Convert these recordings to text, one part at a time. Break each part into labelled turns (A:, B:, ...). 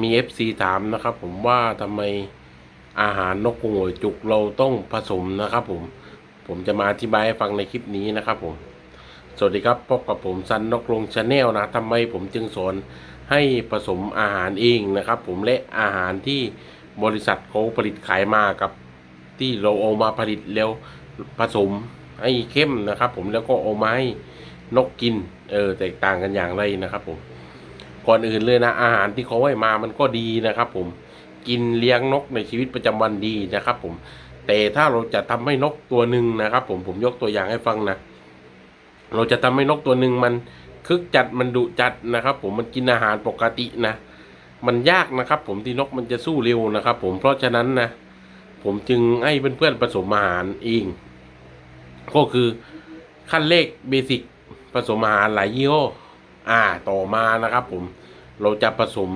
A: มี FC ถามนะครับ ผมว่าทำไมอาหารนกกรงหัวจุกเราต้องผสมนะครับ ผม ผมจะมาอธิบายให้ฟังในคลิปนี้นะครับ ผม สวัสดีครับพบกับผมซันนกลงชาแนลนะทำไมผมจึงสอนให้ผสมอาหารเองนะครับ ผมและอาหารที่บริษัทเขาผลิตขายมากับ ที่เราเอามาผลิตแล้วผสมให้เข้มนะครับ ผมแล้วก็เอามาให้นกกิน เออแตกต่างกันอย่างไรนะครับผม ก่อนอื่นเลยนะ อาหารที่เขาให้มามันก็ดีนะครับ ผมกินเลี้ยงนกในชีวิตประจำวันดีนะครับ ผม แต่ถ้าเราจะทำให้นกตัวหนึ่งนะครับ ผมผมยกตัวอย่างให้ฟังนะเราจะทำให้นกตัวหนึ่งมันคึกจัดมันดุจัดนะครับ ผมมันกินอาหารปกตินะ มันยากนะครับ ผมที่นกมันจะสู้เร็วนะครับ ผมเพราะฉะนั้นนะผมจึงให้เพื่อนๆผสมอาหารเองก็คือขั้นเลขเบสิกผสมอาหารหลายยี่ห้ออ่าต่อมานะครับ ผม เราจะผสม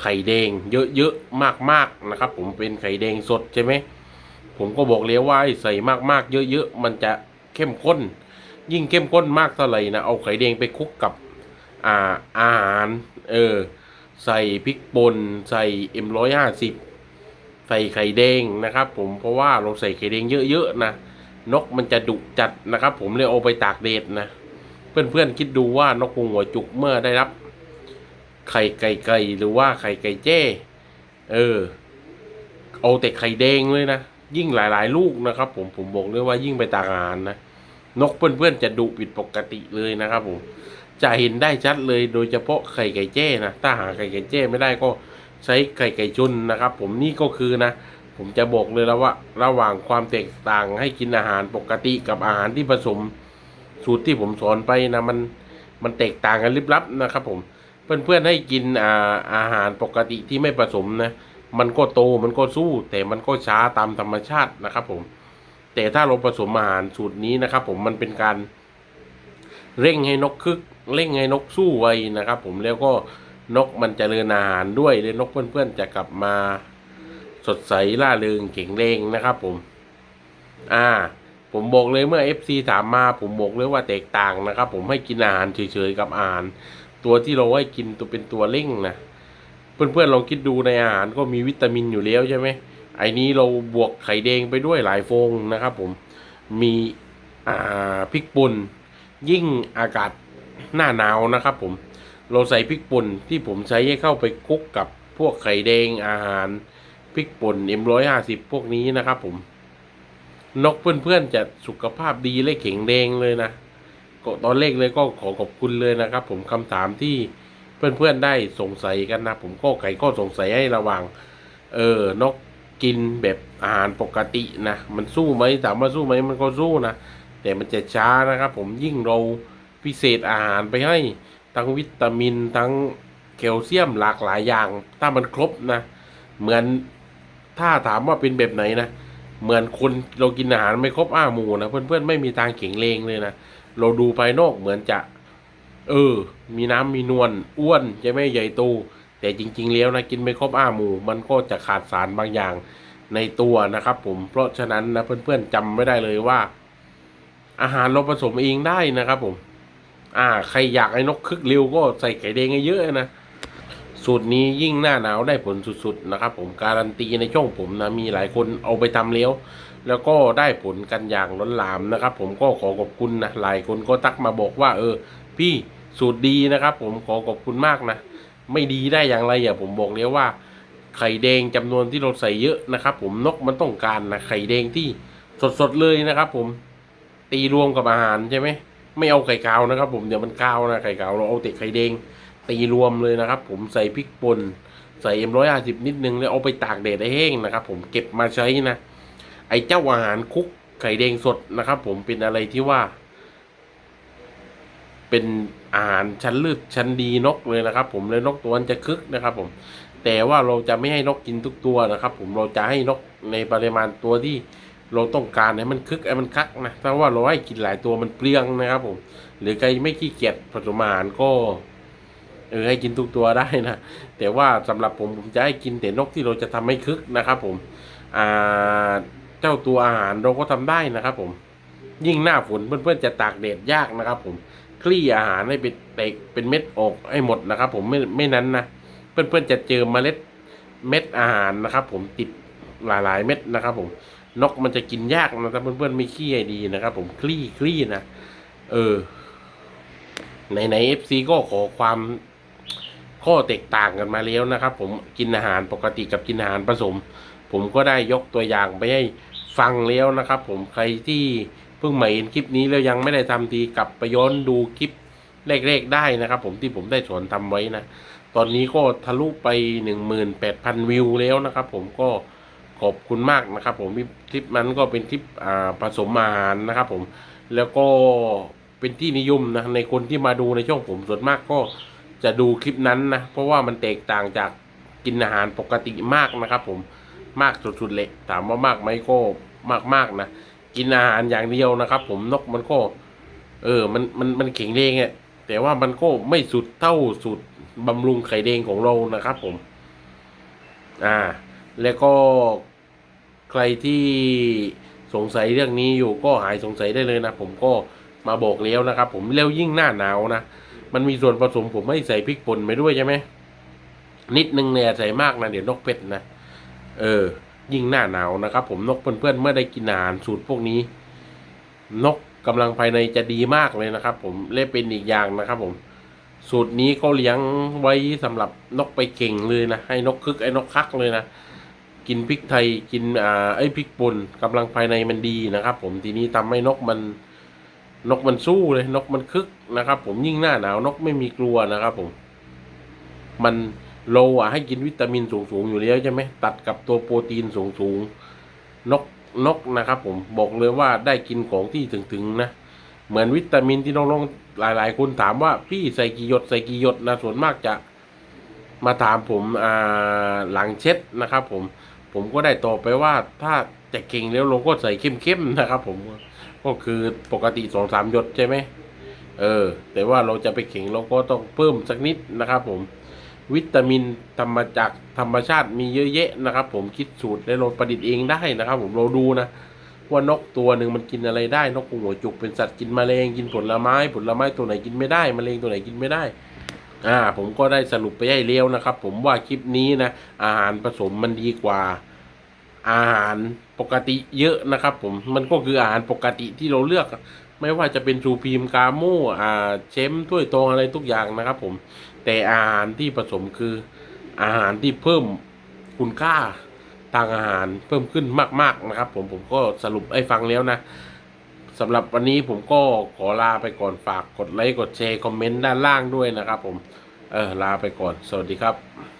A: ไข่แดงเยอะๆมากๆนะครับ ผมเป็นไข่แดงสดใช่ไหมผมก็บอกเลยว่าใส่มากๆ เยอะๆมันจะเข้มข้น ยิ่งเข้มข้นมากเท่าไหร่นะเอาไข่แดงไปคลุกกับอ่าอาหารเออใส่พริกป่นใส่เอ็มร้อยห้าสิบใส่ไข่แดงนะครับ ผมเพราะว่าเราใส่ไข่แดงเยอะๆนะนกมันจะดุจัดนะครับ ผมเลยเอาไปตากแดดนะ เพื่อนๆคิดดูว่านกกรงหัวจุกเมื่อได้รับ ไข่ไก่ไก่หรือว่าไข่ไก่แจ้ เออ เอาแต่ไข่แดงเลยนะ ยิ่งหลาย ๆ ลูกนะครับ ผมผมบอกเลยว่ายิ่งไปตากอาหารนะนกเพื่อนๆจะดุผิดปกติเลยนะครับผมจะเห็นได้ชัดเลยโดยเฉพาะไข่ไก่แจ้นะถ้าหาไข่ไก่แจ้ไม่ได้ก็ใช้ไข่ไก่ชุนนะครับ ผมนี่ก็คือนะ ผมจะบอกเลยแล้วว่า ระหว่างความแตกต่างให้กินอาหารปกติกับอาหารที่ผสม สูตรที่ผมสอนไปนะมันมันแตกต่างกันลิบลับนะครับผม เพื่อนๆให้กินอาอาหารปกติที่ไม่ผสมนะ มันก็โตมันก็สู้ แต่มันก็ช้าตามธรรมชาตินะครับผมแต่ถ้าเราผสมอาหารสูตรนี้นะครับ ผมมันเป็นการเร่งให้นกคึก เร่งให้นกสู้ไวนะครับ ผมแล้วก็นกมันจเจริญอาหารด้วยเลยนกเพื่อนๆจะกลับมาสดใสล่าเริงเก่งเรงนะครับผม อ่า ผมบอกเลยเมื่อ FC ถามมา ผมบอกเลยว่าแตกต่างนะครับ ผมให้กินอาหารเฉยๆกับอาหาร ตัวที่เราให้กินตัวเป็นตัวเร่งนะเพื่อนๆลองคิดดูในอาหารก็มีวิตามินอยู่แล้วใช่ไหมไอ้นี้เราบวกไข่แดงไปด้วยหลายฟองนะครับ ผมมีอ่าพริกป่นยิ่งอากาศหน้าหนาวนะครับผมเราใส่พริกป่นที่ผมใช้ให้เข้าไปคุกกับพวกไข่แดงอาหารพริกป่นเอ็มร้อยห้าสิบพวกนี้นะครับผมนกเพื่อนๆจะสุขภาพดีและแข็งแรงเลยนะ ตอนเลขเลยก็ขอขอบคุณเลยนะครับ ผมคำถามที่เพื่อนๆได้สงสัยกันนะ ผมก็ไขข้อสงสัยให้ระว่างเออนกกินแบบอาหารปกตินะมันสู้ไหมถามว่าสู้ไหมมันก็สู้นะแต่มันจะช้านะครับ ผมยิ่งเราพิเศษอาหารไปให้ทั้งวิตามินทั้งแคลเซียมหลากหลายอย่าง ถ้ามันครบนะ เหมือนถ้าถามว่าเป็นแบบไหนนะ เหมือนคนเรากินอาหารไม่ครบอ้าหมูนะเพื่อนๆไม่มีทางแข็งแรงเลยนะ เราดูภายนอกเหมือนจะ เออ มีน้ำมีนวลอ้วนใช่ไหมใหญ่โตแต่จริง ๆ แล้วนะกินไม่ครบอ้าหมูมันก็จะขาดสารบางอย่างในตัวนะครับ ผมเพราะฉะนั้นนะเพื่อนๆจำไม่ได้เลยว่า อาหารเราผสมเองได้นะครับ ผม อ่า ใครอยากไอ้นกคึกเร็วก็ใส่ไข่แดงให้เยอะนะ สูตรนี้ยิ่งหน้าหนาวได้ผลสุดๆนะครับ ผมการันตีในช่องผมนะมีหลายคนเอาไปทำแล้ว แล้วก็ได้ผลกันอย่างล้นหลามนะครับ ผมก็ขอขอบคุณนะหลายคนก็ทักมาบอกว่า เออ พี่สูตรดีนะครับ ผมขอขอบคุณมากนะ ไม่ดีได้อย่างไรอะผมบอกเลยว่า ไข่แดงจำนวนที่เราใส่เยอะนะครับ ผมนกมันต้องการนะไข่แดงที่สดๆเลยนะครับ ผมตีรวมกับอาหารใช่ไหมไม่เอาไข่ขาวนะครับ ผมเดี๋ยวมันขาวนะไข่ขาวเราเอาแต่ไข่แดง ตีรวมเลยนะครับ ผมใส่พริกป่นใส่เอ็มร้อยห้าสิบนิดนึงแล้วเอาไปตากแดดให้แห้งนะครับ ผมเก็บมาใช้นะ ไอ้เจ้าอาหารคุกไข่แดงสดนะครับ ผมเป็นอะไรที่ว่า เป็นอาหารชั้นเลือดชั้นดีนกเลยนะครับ ผมเลยนกตัวนั้นจะคึกนะครับ ผม แต่ว่าเราจะไม่ให้นกกินทุกตัวนะครับ ผมเราจะให้นกในปริมาณตัวที่เราต้องการให้มันคึกให้มันคักนะถ้าว่าเราให้กินหลายตัวมันเปลืองนะครับ ผม หรือใครไม่ขี้เกียจผสมอาหารก็ ออให้กินทุกตัวได้นะ แต่ว่าสำหรับผมผมจะให้กินแต่นกที่เราจะทำให้คึกนะครับ ผมอ่าเจ้าตัวอาหารเราก็ทำได้นะครับผมยิ่งหน้าฝนเพื่อนๆจะตากแดดยากนะครับ ผมคลี่อาหารให้เป็นเตกเป็นเม็ดออกให้หมดนะครับ ผมไม่ไม่นั้นนะเพื่อนๆจะเจอเมล็ดเม็ดอาหารนะครับ ผมติดหลายๆเม็ดนะครับ ผมนกมันจะกินยากนะถ้าเพื่อนๆไม่ขี้ให้ดีนะครับ ผมคลี่คลี่นะเออในในเอฟซีก็ขอความ ข้อแตกต่างกันมาแล้วนะครับ ผมกินอาหารปกติกับกินอาหารผสม ผมก็ได้ยกตัวอย่างไปให้ฟังแล้วนะครับ ผมใครที่เพิ่งมาเห็นคลิปนี้แล้วยังไม่ได้ทำทีกลับไปย้อนดูคลิปแรกๆได้นะครับ ผมที่ผมได้สอนทำไว้นะ ตอนนี้ก็ทะลุไปหนึ่งหมื่นแปดพันวิวแล้วนะครับ ผมก็ขอบคุณมากนะครับ ผมคลิปนั้นก็เป็นคลิปอ่าผสมอาหารนะครับ ผมแล้วก็เป็นที่นิยมนะในคนที่มาดูในช่องผมส่วนมากก็ จะดูคลิปนั้นนะ เพราะว่ามันแตกต่างจากกินอาหารปกติมากนะครับ ผมมากสุดๆเลย ถามว่ามากไหมก็มากๆนะกินอาหารอย่างเดียวนะครับ ผมนกมันก็ เออ มันมันมันแข็งแรงอะแต่ว่ามันก็ไม่สุดเท่าสุดบำรุงไข่แดงของเรานะครับ ผม อ่า แล้วก็ใครที่สงสัยเรื่องนี้อยู่ก็หายสงสัยได้เลยนะผมก็มาบอกแล้วนะครับ ผมแล้วยิ่งหน้าหนาวนะ มันมีส่วนผสมผมไม่ใส่พริกป่นไปด้วยใช่ไหมนิดนึงเนี่ยใส่มากนะเดี๋ยวนกเป็ดนะเออ ยิ่งหน้าหนาวนะครับ ผมนกเพื่อนๆเมื่อได้กินอาหารสูตรพวกนี้ นกกำลังภายในจะดีมากเลยนะครับ ผมและเป็นอีกอย่างนะครับ ผม สูตรนี้ก็เลี้ยงไว้สำหรับนกไปเก่งเลยนะให้นกคึกไอ้นกคักเลยนะกินพริกไทยกินอ่าไอ้พริกป่นกำลังภายในมันดีนะครับ ผมทีนี้ทำให้นกมัน นกมันสู้เลยนกมันคึกนะครับ ผมยิ่งหน้าหนาวนกไม่มีกลัวนะครับ ผม มันโลอะให้กินวิตามินสูงๆอยู่แล้วใช่ไหมตัดกับตัวโปรตีนสูงๆนกนกนะครับ ผมบอกเลยว่าได้กินของที่ถึงๆนะเหมือนวิตามินที่น้องๆหลาย ๆ คนถามว่าพี่ใส่กี่หยดใส่กี่หยดนะส่วนมากจะมาถามผมอ่าหลังเช็ดนะครับ ผมผมก็ได้ตอบไปว่าถ้า จะเก่งแล้วเราก็ใส่เข้มๆนะครับ ผมก็คือปกติสองสามหยดใช่ไหมเออ แต่ว่าเราจะไปเก่งเราก็ต้องเพิ่มสักนิดนะครับ ผม วิตามินธรรมจากธรรมชาติมีเยอะแยะนะครับ ผมคิดสูตรและเราประดิษฐ์เองได้นะครับ ผมเราดูนะว่านกตัวหนึ่งมันกินอะไรได้ นกหัวจุกเป็นสัตว์กินแมลงกินผลไม้ ผลไม้ตัวไหนกินไม่ได้แมลงตัวไหนกินไม่ได้ อ่า ผมก็ได้สรุปไปให้เลี้ยวนะครับ ผมว่าคลิปนี้นะอาหารผสมมันดีกว่า อาหารปกติเยอะนะครับผมมันก็คืออาหารปกติที่เราเลือก ไม่ว่าจะเป็นซูพีมกาโมอ่าเชมถ้วยตองอะไรทุกอย่างนะครับผมแต่อาหารที่ผสมคืออาหารที่เพิ่มคุณค่าทางอาหารเพิ่มขึ้นมาก ๆนะครับ ผมผมก็สรุปให้ฟังแล้วนะสำหรับวันนี้ผมก็ขอลาไปก่อนฝากกดไลค์กดแชร์คอมเมนต์ด้านล่างด้วยนะครับ ผมเออลาไปก่อน สวัสดีครับ